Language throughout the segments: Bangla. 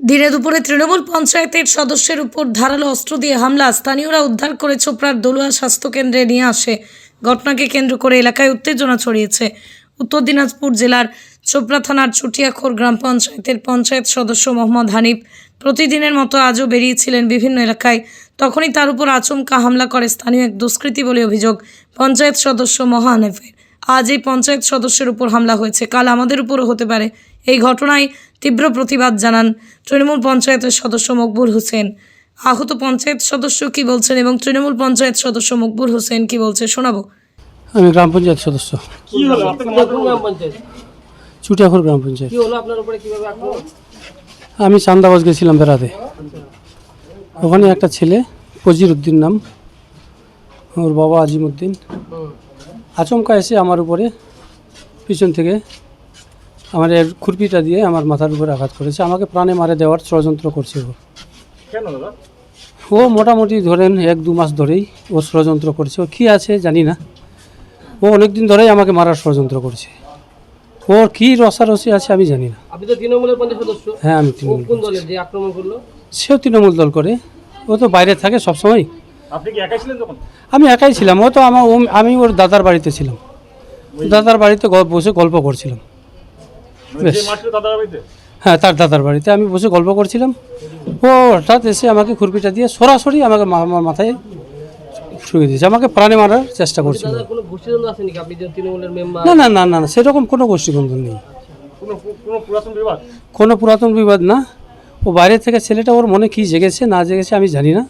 দিনে দুপুরে তৃণমূল পঞ্চায়েতের সদস্যের উপর ধারালো অস্ত্র দিয়ে হামলা। স্থানীয়রা উদ্ধার করে চোপড়ার দলুয়া স্বাস্থ্যকেন্দ্রে নিয়ে আসে। ঘটনাকে কেন্দ্র করে এলাকায় উত্তেজনা ছড়িয়েছে। উত্তর দিনাজপুর জেলার চোপড়া থানার চুটিয়াখোর গ্রাম পঞ্চায়েতের পঞ্চায়েত সদস্য মোহাম্মদ হানিফ প্রতিদিনের মতো আজও বেরিয়েছিলেন বিভিন্ন এলাকায়। তখনই তার উপর আচমকা হামলা করে স্থানীয় এক দুষ্কৃতী বলে অভিযোগ পঞ্চায়েত সদস্য মহানেফের আজ এই পঞ্চায়েত সদস্যের উপর হামলা হয়েছে। কাল আমাদের উপরও হতে পারে। এই ঘটনায় তীব্র প্রতিবাদ জানান তৃণমূল পঞ্চায়েতের সদস্য মকবুল হোসেন। আহত পঞ্চায়েত সদস্য কি বলছেন এবং তৃণমূল পঞ্চায়েত সদস্য মকবুল হোসেন কি বলছে শোনাবো। আমি গ্রাম পঞ্চায়েত সদস্য। কি হলো? গ্রাম পঞ্চায়েত। চুটিয়াখোর গ্রাম পঞ্চায়েত। কি হলো আপনার উপরে কীভাবে আক্রমণ? আমি চান্দাবাজ গেছিলাম বেড়াতে। ওখানে একটা ছেলে ফজির উদ্দিন নাম ওর বাবা আজিমউদ্দিন। আচমকা এসে আমার উপরে পিছন থেকে আমার এর খুরপিটা দিয়ে আমার মাথার উপরে আঘাত করেছে। আমাকে প্রাণে মারে দেওয়ার ষড়যন্ত্র করছে ও। কেন দাদা? ও মোটামুটি ধরেন এক দু মাস ধরেই ও ষড়যন্ত্র করছে। ও কী আছে জানি না। ও অনেক দিন ধরেই আমাকে মারার ষড়যন্ত্র করছে। ওর কী রসারসি আছে আমি জানি না। আপনি তো তৃণমূলের পঞ্চায়েত সদস্য। হ্যাঁ আমি তৃণমূল কোন দলের যে আক্রমণ করল? সেও তৃণমূল দল করে। ও তো বাইরে থাকে সবসময় আপনি কি একাই ছিলেন তখন? আমি একাই ছিলাম। ও তো আমার আমি ওর দাদার বাড়িতে ছিলাম। দাদার বাড়িতে বসে গল্প করছিলাম। বেশ। হ্যাঁ তার দাদার বাড়িতে। আমি বসে গল্প করছিলাম। ও হঠাৎ এসে আমাকে খুরপিটা দিয়ে সরাসরি আমাকে মা- আমার মাথায় শুয়ে দিয়েছে। আমাকে প্রাণে মারার চেষ্টা করছিল। দাদা কোনো গোষ্ঠীদ্বন্দ্ব আছে নাকি? আপনি যে তৃণমূলের মেম্বার। না না না না না সেরকম কোনো গোষ্ঠীবন্ধন নেই। কোনো কোনো পুরাতন বিবাদ? কোনো পুরাতন বিবাদ না। ও বাইরে থেকে ছেলেটা ওর মনে কি জেগেছে না জেগেছে আমি জানি না।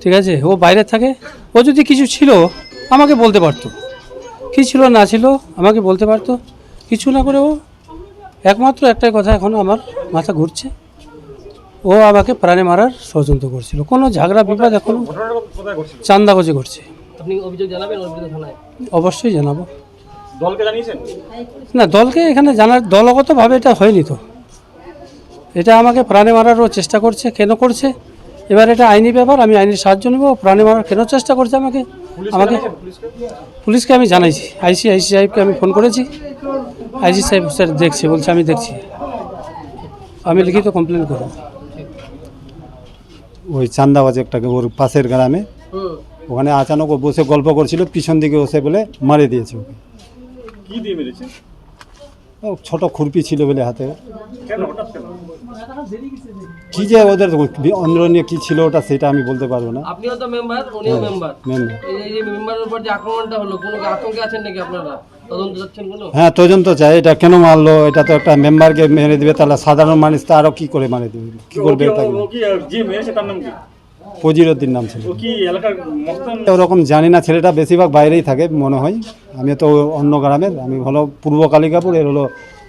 ঠিক আছে? ও বাইরে থাকে। ও যদি কিছু ছিল আমাকে বলতে পারতো। কী ছিল না ছিল আমাকে বলতে পারতো। কিছু না করে ও একমাত্র একটাই কথা এখন আমার মাথা ঘুরছে। ও আমাকে প্রাণে মারার ষড়যন্ত্র করছিল। কোনো ঝাগড়া বিবাদ এখন চান্দাগজে করছে। আপনি অভিযোগ জানাবেন অবশ্যই জানাব। দলকে জানিয়েছেন? না দলকে এখানে জানার দলগতভাবে এটা হয়নি তো। এটা আমাকে প্রাণে মারারও চেষ্টা করছে কেন করছে? এবার এটা আইনি ব্যাপার আমি আইনের সাহায্য নেব। প্রাণে মারার কেন চেষ্টা করছে আমাকে? আমাকে পুলিশকে? পুলিশকে আমি জানাইছি। আইসি আইসি সাহেবকে আমি ফোন করেছি। আইসি সাহেব স্যার দেখছে বলছে আমি দেখছি। আমি লিখিত কমপ্লেন করব। ওই চান্দাবাজ একটাকে ওর পাশের গ্রামে ওখানে আচানক ও বসে গল্প করছিল পিছন দিকে বসে বলে মারে দিয়েছে ওকে। কি দিয়ে মেরেছে? ছোট খুরপি ছিল বলে হাতে। কেন হঠাৎ কেন? কি যে ওদের অন্দরনীয় কি ছিল ওটা সেটা আমি বলতে পারব না। আপনিও তো মেম্বার উনিও মেম্বার মেম্বার এই যে- মেম্বারের উপর যে আক্রমণটা হলো কোনো আতঙ্কে আছেন নাকি আপনারা? হ্যাঁ তদন্ত চাই। এটা কেন মারলো? এটা তো একটা মেম্বারকে মেরে দিবে তাহলে সাধারণ মানুষ তো আরও কি করে মারে দিবে? কি করবে ফজিরুদ্দিন নাম ছিল। ওরকম জানি না ছেলেটা বেশিরভাগ বাইরেই থাকে মনে হয়। আমি তো অন্য গ্রামের আমি হলো পূর্ব কালিকাপুর এর হলো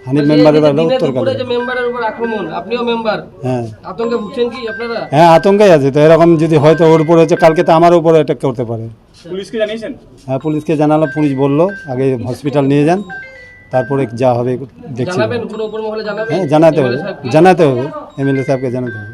হানিফ মেম্বারের বাড়ি উত্তর দুপুরে যে কালিকাপুর মেম্বারের উপর আক্রমণ আপনিও মেম্বার? হ্যাঁ। আতঙ্কে ভুগছেন কি আপনারা? হ্যাঁ আতঙ্কাই আছে। তো এরকম যদি হয়তো ওর উপরে হচ্ছে কালকে তো আমার উপরে অ্যাটাক করতে পারে। পুলিশকে জানিয়েছেন? হ্যাঁ পুলিশকে জানালো পুলিশ বলল আগে হসপিটাল নিয়ে যান তারপরে যা হবে দেখছি। জানাবেন কোনো উপর হ্যাঁ জানাতে হবে এমএলএ সাহেবকে? জানাতে হবে এমএলএ সাহেবকে জানাতে হবে।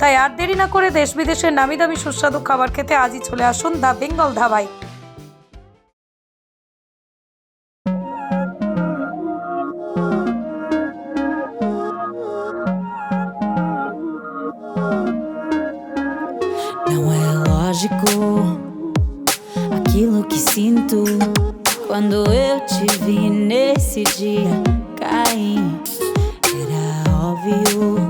তাই আর দেরি না করে দেশ বিদেশের নামি দামি সুস্বাদু খাবার খেতে আজই চলে আসুন the Bengal lógico aquilo que sinto quando eu te vi nesse dia cair. Era óbvio